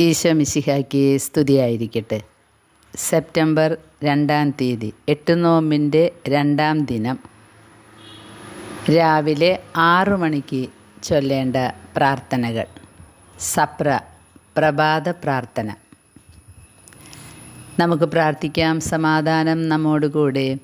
ഈശോ മിശിഹായ്ക്ക് സ്തുതിയായിരിക്കട്ടെ. സെപ്റ്റംബർ രണ്ടാം തീയതി എട്ട് നോമ്പിന്റെ രണ്ടാം ദിനം. രാവിലെ ആറു മണിക്ക് ചൊല്ലേണ്ട പ്രാർത്ഥനകൾ. സപ്ര പ്രഭാത പ്രാർത്ഥന. നമുക്ക് പ്രാർത്ഥിക്കാം. സമാധാനം നമ്മോടുകൂടെ.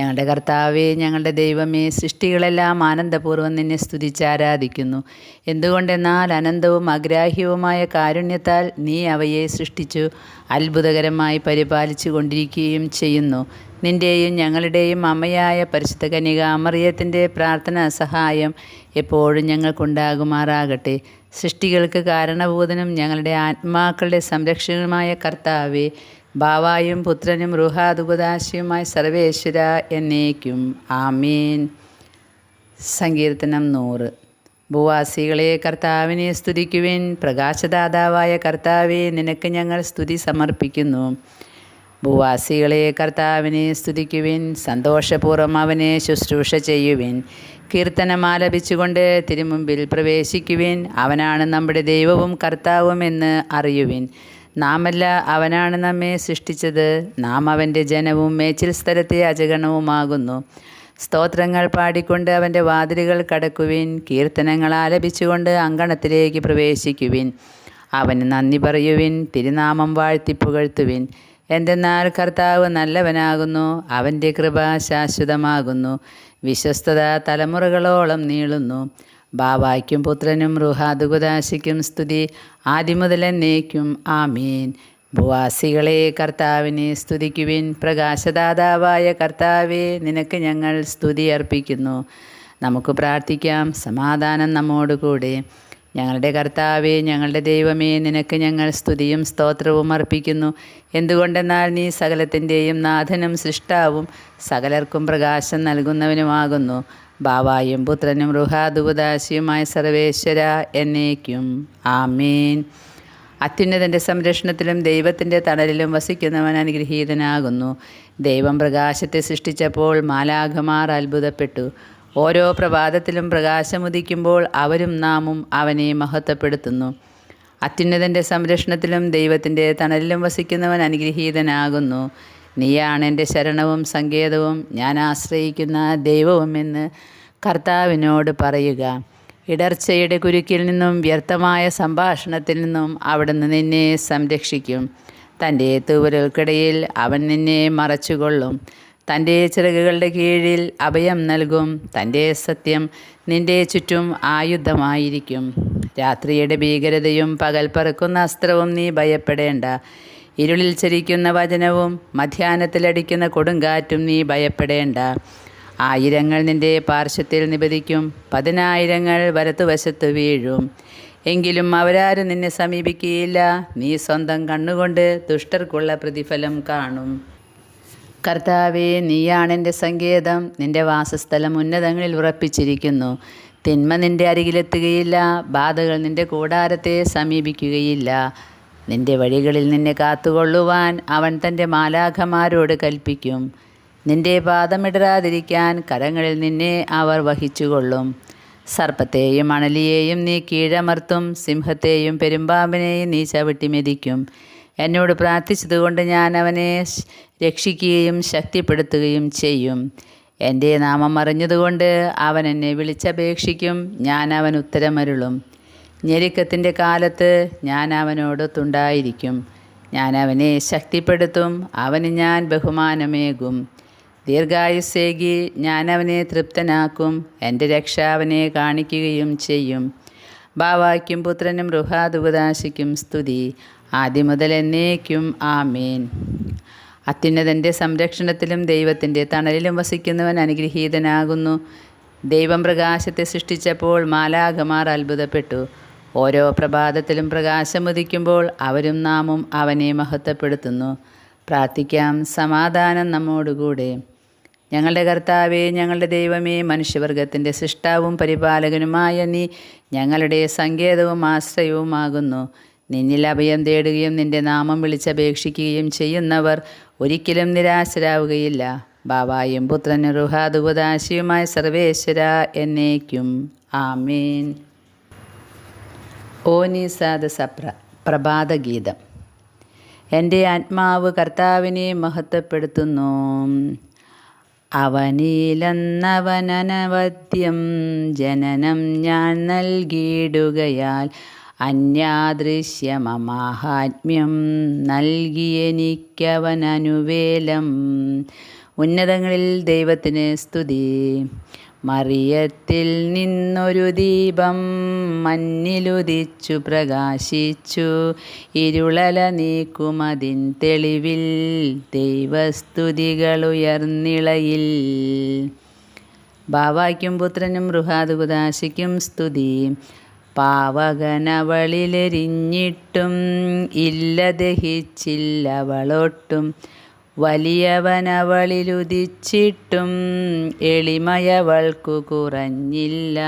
ഞങ്ങളുടെ കർത്താവേ ഞങ്ങളുടെ ദൈവമേ സൃഷ്ടികളെല്ലാം ആനന്ദപൂർവം നിന്നെ സ്തുതിച്ച് ആരാധിക്കുന്നു. എന്തുകൊണ്ടെന്നാൽ അനന്തവും അഗ്രാഹ്യവുമായ കാരുണ്യത്താൽ നീ അവയെ സൃഷ്ടിച്ചു അത്ഭുതകരമായി പരിപാലിച്ചു കൊണ്ടിരിക്കുകയും ചെയ്യുന്നു. നിന്റെയും ഞങ്ങളുടെയും അമ്മയായ പരിശുദ്ധ കനിക അമറിയത്തിന്റെ പ്രാർത്ഥന സഹായം എപ്പോഴും ഞങ്ങൾക്കുണ്ടാകുമാറാകട്ടെ. സൃഷ്ടികൾക്ക് കാരണഭൂതനും ഞങ്ങളുടെ ആത്മാക്കളുടെ സംരക്ഷകനുമായ കർത്താവേ ബാവായും പുത്രനും റുഹാദുപദാശിയുമായി സർവേശ്വര എന്നേക്കും. ആമീൻ. സങ്കീർത്തനം നൂറ്. ഭൂവാസികളെ കർത്താവിനെ സ്തുതിക്കുവിൻ. പ്രകാശദാതാവായ കർത്താവെ നിനക്ക് ഞങ്ങൾ സ്തുതി സമർപ്പിക്കുന്നു. ഭൂവാസികളെ കർത്താവിനെ സ്തുതിക്കുവിൻ. സന്തോഷപൂർവം അവനെ ശുശ്രൂഷ ചെയ്യുവിൻ. കീർത്തനം ആലപിച്ചുകൊണ്ട് തിരുമുമ്പിൽ പ്രവേശിക്കുവിൻ. അവനാണ് നമ്മുടെ ദൈവവും കർത്താവും എന്ന് അറിയുവിൻ. നാമല്ല അവനാണ് നമ്മെ സൃഷ്ടിച്ചത്. നാം അവന്റെ ജനവും മേച്ചിൽ സ്ഥലത്തെ അജഗണവുമാകുന്നു. സ്തോത്രങ്ങൾ പാടിക്കൊണ്ട് അവന്റെ വാതിലുകൾ കടക്കുവിൻ. കീർത്തനങ്ങൾ ആലപിച്ചുകൊണ്ട് അങ്കണത്തിലേക്ക് പ്രവേശിക്കുവിൻ. അവന് നന്ദി പറയുവിൻ. തിരുനാമം വാഴ്ത്തിപ്പുകഴ്ത്തുവിൻ എന്തെന്നാൽ കർത്താവ് നല്ലവനാകുന്നു. അവന്റെ കൃപ ശാശ്വതമാകുന്നു. വിശ്വസ്തത തലമുറകളോളം നീളുന്നു. ബാവായ്ക്കും പുത്രനും റുഹാദുഗുദാശിക്കും സ്തുതി. ആദ്യമുതലെന്നേക്കും ആമീൻ. ഭൂവാസികളെ കർത്താവിനെ സ്തുതിക്കുവിൻ. പ്രകാശദാതാവായ കർത്താവെ നിനക്ക് ഞങ്ങൾ സ്തുതി അർപ്പിക്കുന്നു. നമുക്ക് പ്രാർത്ഥിക്കാം. സമാധാനം നമ്മോടുകൂടെ ഞങ്ങളുടെ കർത്താവെ ഞങ്ങളുടെ ദൈവമേ നിനക്ക് ഞങ്ങൾ സ്തുതിയും സ്തോത്രവും അർപ്പിക്കുന്നു. എന്തുകൊണ്ടെന്നാൽ നീ സകലത്തിന്റെയും നാഥനും സൃഷ്ടാവും സകലർക്കും പ്രകാശം നൽകുന്നവനുമാകുന്നു. ബാവായും പുത്രനും റുഹാദുപദാശിയുമായ സർവേശ്വര എന്നേക്കും. ആമീൻ. അത്യുന്നതന്റെ സംരക്ഷണത്തിലും ദൈവത്തിന്റെ തണലിലും വസിക്കുന്നവൻ അനുഗ്രഹീതനാകുന്നു. ദൈവം പ്രകാശത്തെ സൃഷ്ടിച്ചപ്പോൾ മാലാഖമാർ അത്ഭുതപ്പെട്ടു. ഓരോ പ്രഭാതത്തിലും പ്രകാശമുദിക്കുമ്പോൾ അവരും നാമും അവനെ മഹത്വപ്പെടുത്തുന്നു. അത്യുന്നതന്റെ സംരക്ഷണത്തിലും ദൈവത്തിന്റെ തണലിലും വസിക്കുന്നവൻ അനുഗ്രഹീതനാകുന്നു. നീയാണ് എന്റെ ശരണവും സങ്കേതവും. ഞാൻ ആശ്രയിക്കുന്ന ദൈവവും എന്ന് കർത്താവിനോട് പറയുക. ഇടർച്ചയുടെ കുരുക്കിൽ നിന്നും വ്യർത്ഥമായ സംഭാഷണത്തിൽ നിന്നും അവിടുന്ന് നിന്നെ സംരക്ഷിക്കും. തന്റെ തൂവലുകൾക്കിടയിൽ അവൻ നിന്നെ മറച്ചുകൊള്ളും. തന്റെ ചിറകുകളുടെ കീഴിൽ അഭയം നൽകും. തന്റെ സത്യം നിന്റെ ചുറ്റും ആയുധമായിരിക്കും. രാത്രിയുടെ ഭീകരതയും പകൽ പറക്കുന്ന അസ്ത്രവും നീ ഭയപ്പെടേണ്ട. ഇരുളിൽ ചരിക്കുന്ന വചനവും മധ്യാഹ്നത്തിലടിക്കുന്ന കൊടുങ്കാറ്റും നീ ഭയപ്പെടേണ്ട. ആയിരങ്ങൾ നിന്റെ പാർശ്വത്തിൽ നിപതിക്കും പതിനായിരങ്ങൾ വലത്തുവശത്ത് വീഴും. എങ്കിലും അവരാരും നിന്നെ സമീപിക്കുകയില്ല. നീ സ്വന്തം കണ്ണുകൊണ്ട് ദുഷ്ടർക്കുള്ള പ്രതിഫലം കാണും. കർത്താവേ നീയാണ് എന്റെ സങ്കേതം. നിന്റെ വാസസ്ഥലം ഉന്നതങ്ങളിൽ ഉറപ്പിച്ചിരിക്കുന്നു. തിന്മ നിന്റെ അരികിലെത്തുകയില്ല. ബാധകൾ നിന്റെ കൂടാരത്തെ സമീപിക്കുകയില്ല. നിന്റെ വഴികളിൽ നിന്നെ കാത്തുകൊള്ളുവാൻ അവൻ തന്റെ മാലാഖമാരോട് കൽപ്പിക്കും. നിന്റെ പാദമിടരാതിരിക്കാൻ കരങ്ങളിൽ നിന്നെ അവർ വഹിച്ചുകൊള്ളും. സർപ്പത്തെയും അണലിയെയും നീ കീഴമർത്തും. സിംഹത്തെയും പെരുമ്പാമ്പിനെയും നീ ചവിട്ടി മെതിക്കും. എന്നോട് പ്രാർത്ഥിച്ചതുകൊണ്ട് ഞാൻ അവനെ രക്ഷിക്കുകയും ശക്തിപ്പെടുത്തുകയും ചെയ്യും. എന്റെ നാമം അറിഞ്ഞതുകൊണ്ട് അവൻ എന്നെ വിളിച്ചപേക്ഷിക്കും. ഞാൻ അവൻ ഉത്തരമരുളും. ഞെരുക്കത്തിന്റെ കാലത്ത് ഞാൻ അവനോടൊത്തുണ്ടായിരിക്കും ഞാൻ അവനെ ശക്തിപ്പെടുത്തും. അവന് ഞാൻ ബഹുമാനമേകും. ദീർഘായുസ്സേകി ഞാൻ അവനെ തൃപ്തനാക്കും. എന്റെ രക്ഷ അവനെ കാണിക്കുകയും ചെയ്യും. ബാവായ്ക്കും പുത്രനും റുഹാദുപദാശിക്കും സ്തുതി. ആദ്യം മുതൽ എന്നേക്കും ആമേൻ. അത്യുന്നതന്റെ സംരക്ഷണത്തിലും ദൈവത്തിന്റെ തണലിലും വസിക്കുന്നവൻ അനുഗ്രഹീതനാകുന്നു. ദൈവം പ്രകാശത്തെ സൃഷ്ടിച്ചപ്പോൾ മാലാഖമാർ അത്ഭുതപ്പെട്ടു. ഓരോ പ്രഭാതത്തിലും പ്രകാശമുദിക്കുമ്പോൾ അവരും നാമും അവനെ മഹത്വപ്പെടുത്തുന്നു. പ്രാർത്ഥിക്കാം സമാധാനം നമ്മോടുകൂടെ. ഞങ്ങളുടെ കർത്താവേ ഞങ്ങളുടെ ദൈവമേ മനുഷ്യവർഗത്തിന്റെ സൃഷ്ടാവും പരിപാലകനുമായ നീ ഞങ്ങളുടെ സങ്കേതവും ആശ്രയവുമാകുന്നു. നിന്നിൽ അഭയം തേടുകയും നിന്റെ നാമം വിളിച്ചപേക്ഷിക്കുകയും ചെയ്യുന്നവർ ഒരിക്കലും നിരാശരാവുകയില്ല. ബാബായും പുത്രനും റുഹാദുപദാശിയുമായ സർവേശ്വര എന്നേക്കും. ആമീൻ. ഓനീസാദ് സപ്ര പ്രഭാതഗീതം. എന്റെ ആത്മാവ് കർത്താവിനെ മഹത്വപ്പെടുത്തുന്നു. അവനിലെന്നവനനവദ്യം ജനനം ഞാൻ നൽകിയിടുകയാൽ അന്യാദൃശ്യമമാഹാത്മ്യം നൽകിയെനിക്കവനനുവേലം ഉന്നതങ്ങളിൽ ദൈവത്തിന് സ്തുതി. മറിയത്തിൽ നിന്നൊരു ദീപം മഞ്ഞിലുദിച്ചു പ്രകാശിച്ചു. ഇരുളല നീക്കുമതിൻ തെളിവിൽ ദൈവസ്തുതികളുയർന്നിളയിൽ ബാവായ്ക്കും പുത്രനും റുഹാദുകുദാശിക്കും സ്തുതി. പാവകനവളിലെരിഞ്ഞിട്ടും ഇല്ല ദഹിച്ചില്ലവളൊട്ടും വലിയവനവളിലുദിച്ചിട്ടും എളിമയവൾക്കു കുറഞ്ഞില്ല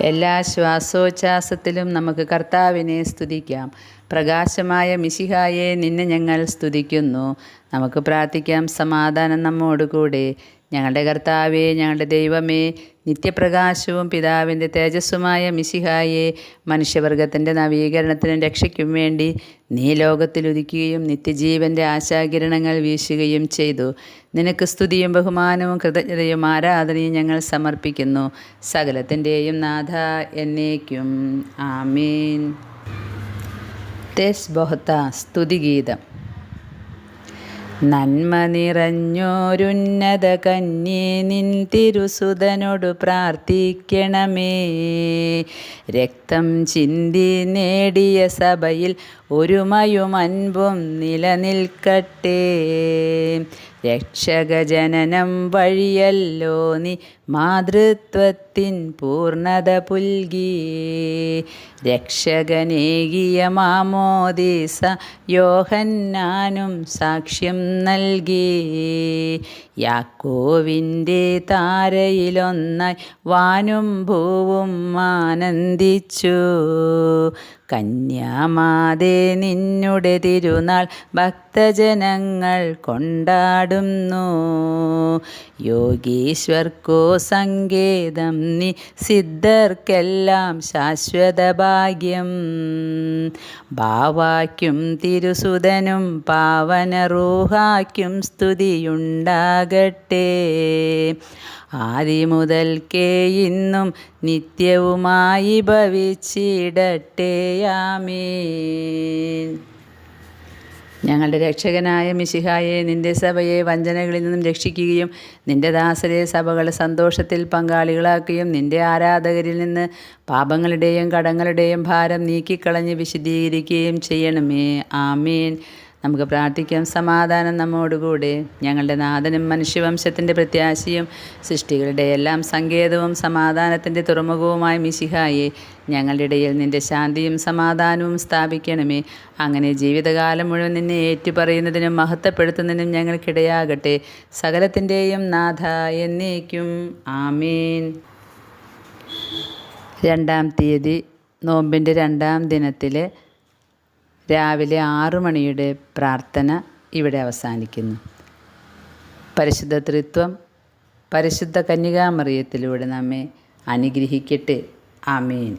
എല്ലാ ശ്വാസോച്ഛാസത്തിലും നമുക്ക് കർത്താവിനെ സ്തുതിക്കാം. പ്രകാശമായ മിശിഹായെ നിന്നെ ഞങ്ങൾ സ്തുതിക്കുന്നു. നമുക്ക് പ്രാർത്ഥിക്കാം. സമാധാനം നമ്മോടുകൂടെ. ഞങ്ങളുടെ കർത്താവേ ഞങ്ങളുടെ ദൈവമേ നിത്യപ്രകാശവും പിതാവിന്റെ തേജസ്സുമായ മിശിഹായെ മനുഷ്യവർഗത്തിന്റെ നവീകരണത്തിനും രക്ഷയ്ക്കും വേണ്ടി നീ ലോകത്തിൽ ഉദിക്കുകയും നിത്യജീവന്റെ ആശാകിരണങ്ങൾ വീശുകയും ചെയ്തു. നിനക്ക് സ്തുതിയും ബഹുമാനവും കൃതജ്ഞതയും ആരാധനയും ഞങ്ങൾ സമർപ്പിക്കുന്നു. സകലത്തിന്റെയും നാഥ എന്നേക്കും. ആമീൻ. തെസ് ബൊഹത്ത സ്തുതിഗീതം നന്മ നിറഞ്ഞോരുന്നത കന്യേ നിൻ തിരുസുതനോട് പ്രാർത്ഥിക്കണമേ. രക്തം ചിന്തി നേടിയ സഭയിൽ ഒരുമയും അൻപും നിലനിൽക്കട്ടെ. രക്ഷകജനനം വഴിയല്ലോ നീ മാതൃത്വത്തിൻ പൂർണത പുൽകി. രക്ഷകനേകിയ മാമോദീസ യോഹന്നാനും സാക്ഷ്യം നൽകി. യാക്കോവിന്റെ താരയിലൊന്നായി വാനും ഭൂവും ആനന്ദിച്ചു. കന്യാമാതേ നിന്നുടെ തിരുനാൾ ഭക്തജനങ്ങൾ കൊണ്ടാടുന്നു. യോഗീശ്വർക്കോ സങ്കേതം നി സിദ്ധർക്കെല്ലാം ശാശ്വത ഭാഗ്യം. ഭാവാക്കും തിരുസുതനും പാവനറൂഹാക്കും സ്തുതിയുണ്ടാകട്ടെ. ആദി മുതൽക്കേ ഇന്നും നിത്യവുമായി ഭവിച്ചിടട്ടെ. ആമീൻ. ഞങ്ങളുടെ രക്ഷകനായ മിശിഹായെ നിന്റെ സഭയെ വഞ്ചനകളിൽ നിന്നും രക്ഷിക്കുകയും നിന്റെ ദാസരെ സഭകൾ സന്തോഷത്തിൽ പങ്കാളികളാക്കുകയും നിന്റെ ആരാധകരിൽ നിന്ന് പാപങ്ങളുടെയും കടങ്ങളുടെയും ഭാരം നീക്കിക്കളഞ്ഞ് വിശദീകരിക്കുകയും ചെയ്യണമേ. ആമീൻ. നമുക്ക് പ്രാർത്ഥിക്കാം. സമാധാനം നമ്മോടുകൂടെ. ഞങ്ങളുടെ നാഥനും മനുഷ്യവംശത്തിന്റെ പ്രത്യാശയും സൃഷ്ടികളുടെ എല്ലാം സങ്കേതവും സമാധാനത്തിന്റെ തുറമുഖവുമായ മിശിഹായെ ഞങ്ങളുടെ ഇടയിൽ നിന്റെ ശാന്തിയും സമാധാനവും സ്ഥാപിക്കണമേ. അങ്ങനെ ജീവിതകാലം മുഴുവൻ നിന്നെ ഏറ്റുപറയുന്നതിനും മഹത്വപ്പെടുത്തുന്നതിനും ഞങ്ങൾക്കിടയാകട്ടെ. സകലത്തിന്റെയും നാഥ എന്നേക്കും. ആമീൻ. രണ്ടാം തീയതി നോമ്പിന്റെ രണ്ടാം ദിനത്തിൽ രാവിലെ ആറു മണിയുടെ പ്രാർത്ഥന ഇവിടെ അവസാനിക്കുന്നു. പരിശുദ്ധ ത്രിത്വം പരിശുദ്ധ കന്യകാമറിയത്തിലൂടെ നമ്മെ അനുഗ്രഹിക്കട്ടെ. ആമീൻ.